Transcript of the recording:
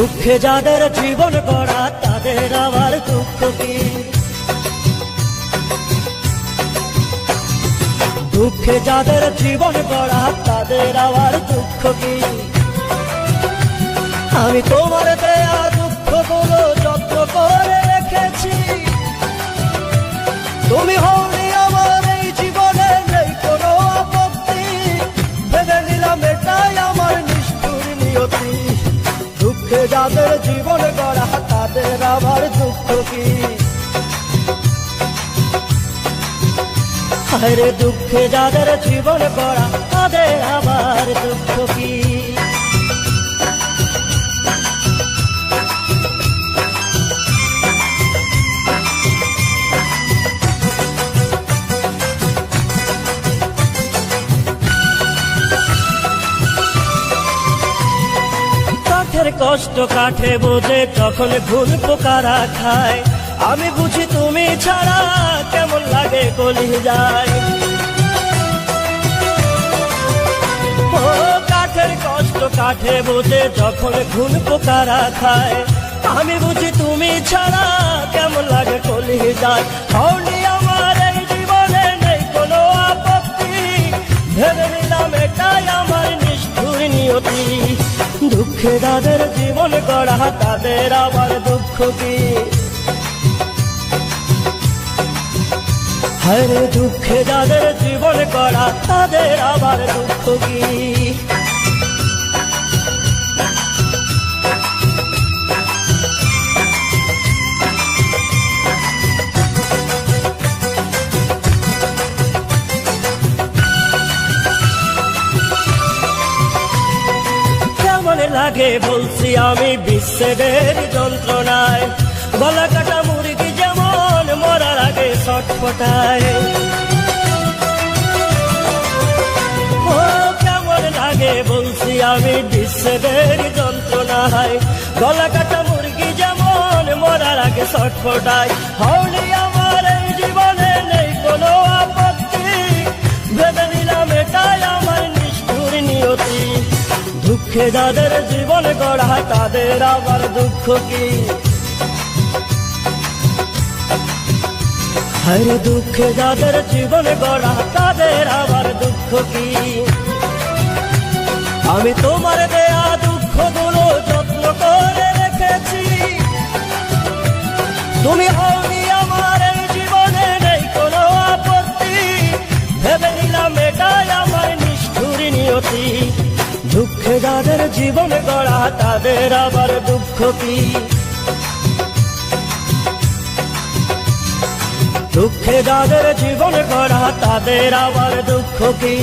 দুঃখে যাদের জীবন গড়া, তাদের আবার দুঃখ কি? দুঃখে যাদের জীবন গড়া, তাদের আবার দুঃখ কি? আমি তোমার দুঃখে যাদের জীবন গড়া, তাদের আবার দুঃখ কি? হায়রে দুঃখে যাদের জীবন গড়া, তাদের আবার দুঃখ কি? কষ্ট কাঠে বোঝে, তখন ঘুল পোকারা খায়। আমি বুঝি তুমি ছাড়া কেমন লাগে কলি যায়। কষ্ট কাঠে বোঝে যখন ঘুল পোকারা খায়। আমি বুঝি তুমি ছাড়া কেমন লাগে কলি যায়। হওনি আমার এই জীবনে নেই কোনো আপত্তি। ভেবে নিলাম এটাই আমার নিষ্ঠুর নিয়তি। দুঃখে তাদের জীবন গড়া, তাদের আবার দুঃখ কি? হরে দুঃখে যাদের জীবন গড়া, তাদের আবার দুঃখ কি? লাগে বলছি আমি বিশ্বের যন্ত্রণায়। গলা কাটা মুরগি যেমন মরার আগে কেমন লাগে বলছি আমি বিশ্বের যন্ত্রণায়। গলা কাটা মুরগি যেমন মরার আগে ছটফটায় হওনি দুঃখে যাদের জীবন গড়া তাদের আবার দুঃখ কি? হরে দুঃখে যাদের জীবন গড়া তাদের আবার দুঃখ কি? আমি তোমার দুঃখে যাদের জীবন গড়া, তাদের আবার দুঃখ কি? দুঃখে যাদের জীবন গড়া, তাদের আবার দুঃখ কি?